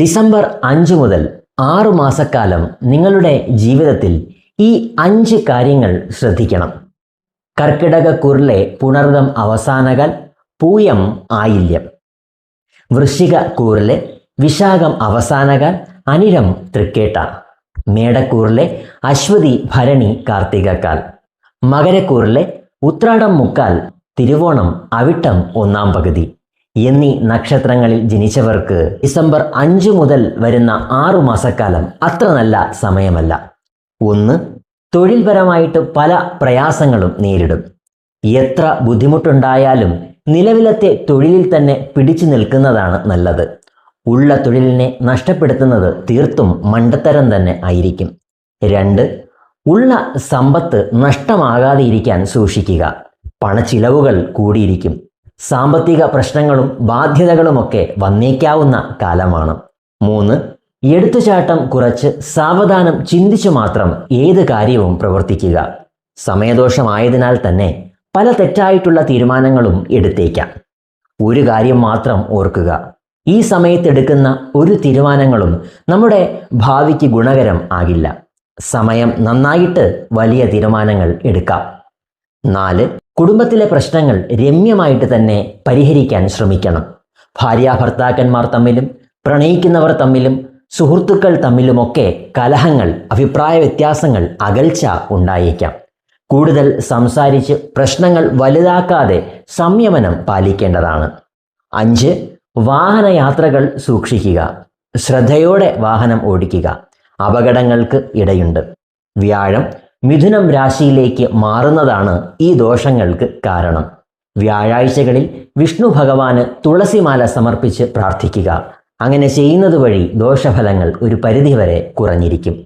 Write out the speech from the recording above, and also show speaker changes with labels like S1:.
S1: December അഞ്ച് മുതൽ ആറു മാസക്കാലം നിങ്ങളുടെ ജീവിതത്തിൽ ഈ അഞ്ച് കാര്യങ്ങൾ ശ്രദ്ധിക്കണം. കർക്കിടക കർക്കിടകക്കൂറിലെ പുണർദം അവസാനകാൽ പൂയം ആയില്യം. വൃശ്ചിക കൂറിലെ വിശാഖം അവസാനകാൽ അനിരം തൃക്കേട്ട. മേടക്കൂറിലെ അശ്വതി ഭരണി കാർത്തികക്കാൽ മകരക്കൂറിലെ ഉത്രാടം മുക്കാൽ തിരുവോണം അവിട്ടം ഒന്നാം പകുതി. എന്നീ നക്ഷത്രങ്ങളിൽ ജനിച്ചവർക്ക് ഡിസംബർ അഞ്ച് മുതൽ വരുന്ന ആറു മാസക്കാലം അത്ര നല്ല സമയമല്ല. ഒന്ന് തൊഴിൽപരമായിട്ട് പല പ്രയാസങ്ങളും നേരിടും. എത്ര ബുദ്ധിമുട്ടുണ്ടായാലും നിലവിലത്തെ തൊഴിലിൽ തന്നെ പിടിച്ചു നിൽക്കുന്നതാണ് നല്ലത്. ഉള്ള തൊഴിലിനെ നഷ്ടപ്പെടുത്തുന്നത് തീർത്തും മണ്ടത്തരം തന്നെ ആയിരിക്കും. രണ്ട് ഉള്ള സമ്പത്ത് നഷ്ടമാകാതെ ഇരിക്കാൻ സൂക്ഷിക്കുക. പണച്ചിലവുകൾ കൂടിയിരിക്കും. സാമ്പത്തിക പ്രശ്നങ്ങളും ബാധ്യതകളുമൊക്കെ വന്നേക്കാവുന്ന കാലമാണ്. മൂന്ന് എടുത്തുചാട്ടം കുറച്ച് സാവധാനം ചിന്തിച്ചു മാത്രം ഏത് കാര്യവും പ്രവർത്തിക്കുക. സമയദോഷമായതിനാൽ തന്നെ പല തെറ്റായിട്ടുള്ള തീരുമാനങ്ങളും എടുത്തേക്കാം. ഒരു കാര്യം മാത്രം ഓർക്കുക. ഈ സമയത്തെടുക്കുന്ന ഒരു തീരുമാനങ്ങളും നമ്മുടെ ഭാവിക്ക് ഗുണകരം ആകില്ല. സമയം നന്നായിട്ട് വലിയ തീരുമാനങ്ങൾ എടുക്കാം. നാല് കുടുംബത്തിലെ പ്രശ്നങ്ങൾ രമ്യമായിട്ട് തന്നെ പരിഹരിക്കാൻ ശ്രമിക്കണം. ഭാര്യാഭർത്താക്കന്മാർ തമ്മിലും പ്രണയിക്കുന്നവർ തമ്മിലും സുഹൃത്തുക്കൾ തമ്മിലുമൊക്കെ കലഹങ്ങൾ അഭിപ്രായ വ്യത്യാസങ്ങൾ അകൽച്ച ഉണ്ടായേക്കാം. കൂടുതൽ സംസാരിച്ച് പ്രശ്നങ്ങൾ വലുതാക്കാതെ സംയമനം പാലിക്കേണ്ടതാണ്. അഞ്ച് വാഹനയാത്രകൾ സൂക്ഷിക്കുക. ശ്രദ്ധയോടെ വാഹനം ഓടിക്കുക. അപകടങ്ങൾക്ക് ഇടയുണ്ട്. വ്യാഴം മിഥുനം രാശിയിലേക്ക് മാറുന്നതാണ് ഈ ദോഷങ്ങൾക്ക് കാരണം. വ്യാഴാഴ്ചകളിൽ വിഷ്ണു ഭഗവാന് തുളസിമാല സമർപ്പിച്ച് പ്രാർത്ഥിക്കുക. അങ്ങനെ ചെയ്യുന്നത് വഴി ദോഷഫലങ്ങൾ ഒരു പരിധിവരെ കുറഞ്ഞിരിക്കും.